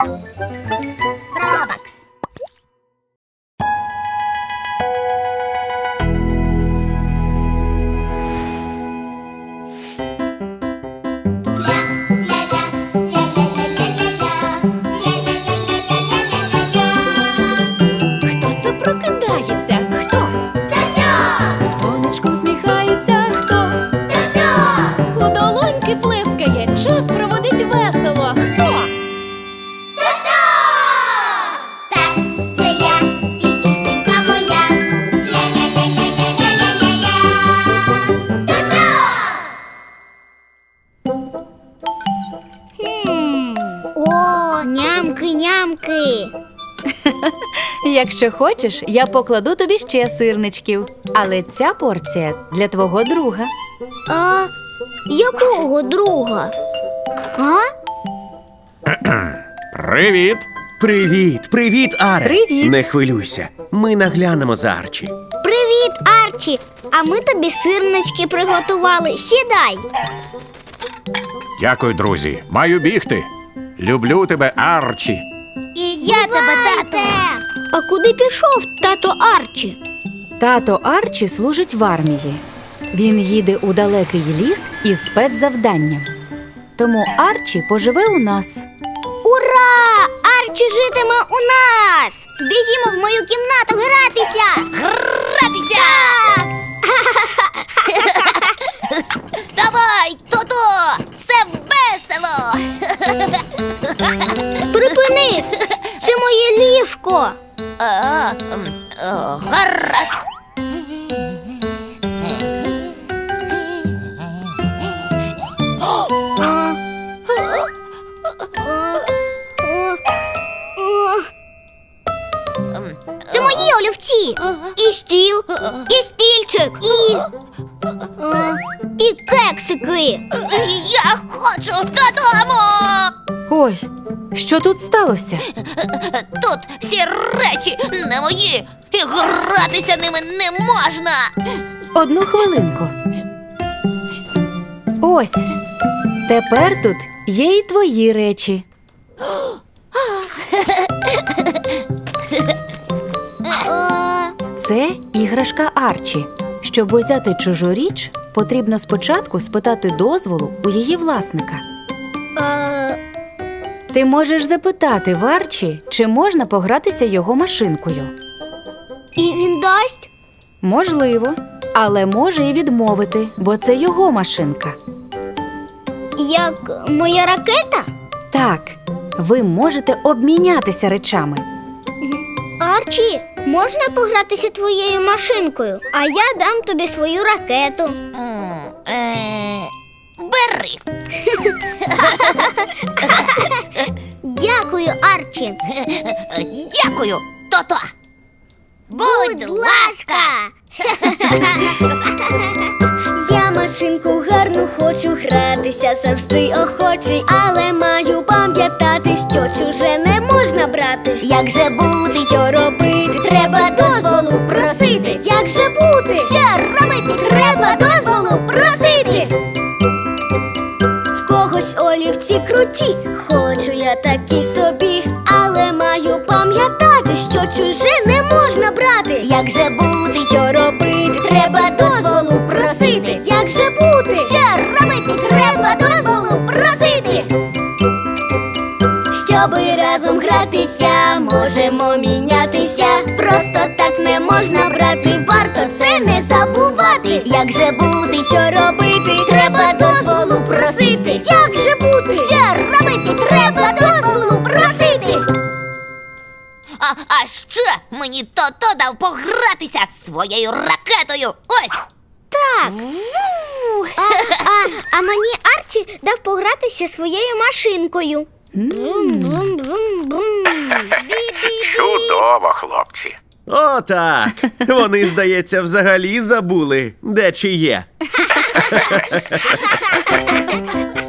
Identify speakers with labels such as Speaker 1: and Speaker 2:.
Speaker 1: Робакс.
Speaker 2: Хто це прокидається?
Speaker 1: Нямки.
Speaker 2: Якщо хочеш, я покладу тобі ще сирничків. Але ця порція для твого друга.
Speaker 1: А якого друга? А?
Speaker 3: Привіт!
Speaker 4: Привіт, привіт, Аре.
Speaker 2: Привіт.
Speaker 4: Не хвилюйся. Ми наглянемо за Арчі.
Speaker 1: Привіт, Арчі! А ми тобі сирнички приготували. Сідай.
Speaker 3: Дякую, друзі. Маю бігти. Люблю тебе, Арчі.
Speaker 1: І я тебе, тато. А куди пішов тато Арчі?
Speaker 2: Тато Арчі служить в армії. Він їде у далекий ліс із спецзавданням. Тому Арчі поживе у нас.
Speaker 1: Ура! Арчі житиме у нас! Біжімо в мою кімнату гратися! Гратися! моє ліжко! Гаразд! Це мої олівці. І стіл, і стільчик, і. е, І кексики. Я хочу додому.
Speaker 2: Ой, що тут сталося?
Speaker 5: Не мої, і гратися ними не можна.
Speaker 2: Одну хвилинку. Ось. Тепер тут є і твої речі. Це іграшка Арчі. Щоб узяти чужу річ, потрібно спочатку спитати дозволу у її власника. Ти можеш запитати в Арчі, чи можна погратися його машинкою.
Speaker 1: І він дасть?
Speaker 2: Можливо, але може і відмовити, бо це його машинка.
Speaker 1: Як моя ракета?
Speaker 2: Так, ви можете обмінятися речами.
Speaker 1: Арчі, можна погратися твоєю машинкою, а я дам тобі свою ракету.
Speaker 5: М, е, Бери.
Speaker 1: Дякую, Арчі.
Speaker 5: Дякую, Тото.
Speaker 1: Будь ласка. Я машинку гарну хочу гратися, завжди охочий, але маю пам'ятати, що чуже не можна брати. Як же бути, що робити? Треба дозволу просити. Олівці круті, хочу я такі собі, але маю пам'ятати, що чуже не можна брати. Як же бути, що робити? Треба дозволу просити. Як же бути? Що робити? Треба дозволу просити. Щоби разом гратися, можемо мінятися. Просто так не можна брати, варто це не забувати. Як же бути, що робити? Треба дозволу просити. Як
Speaker 5: мені Тото дав погратися своєю ракетою. Ось.
Speaker 1: Так. А, а, а мені Арчі дав погратися своєю машинкою. Бі-бі-бі.
Speaker 3: Чудово, хлопці.
Speaker 4: О, так. Вони, здається, взагалі забули, де чи є.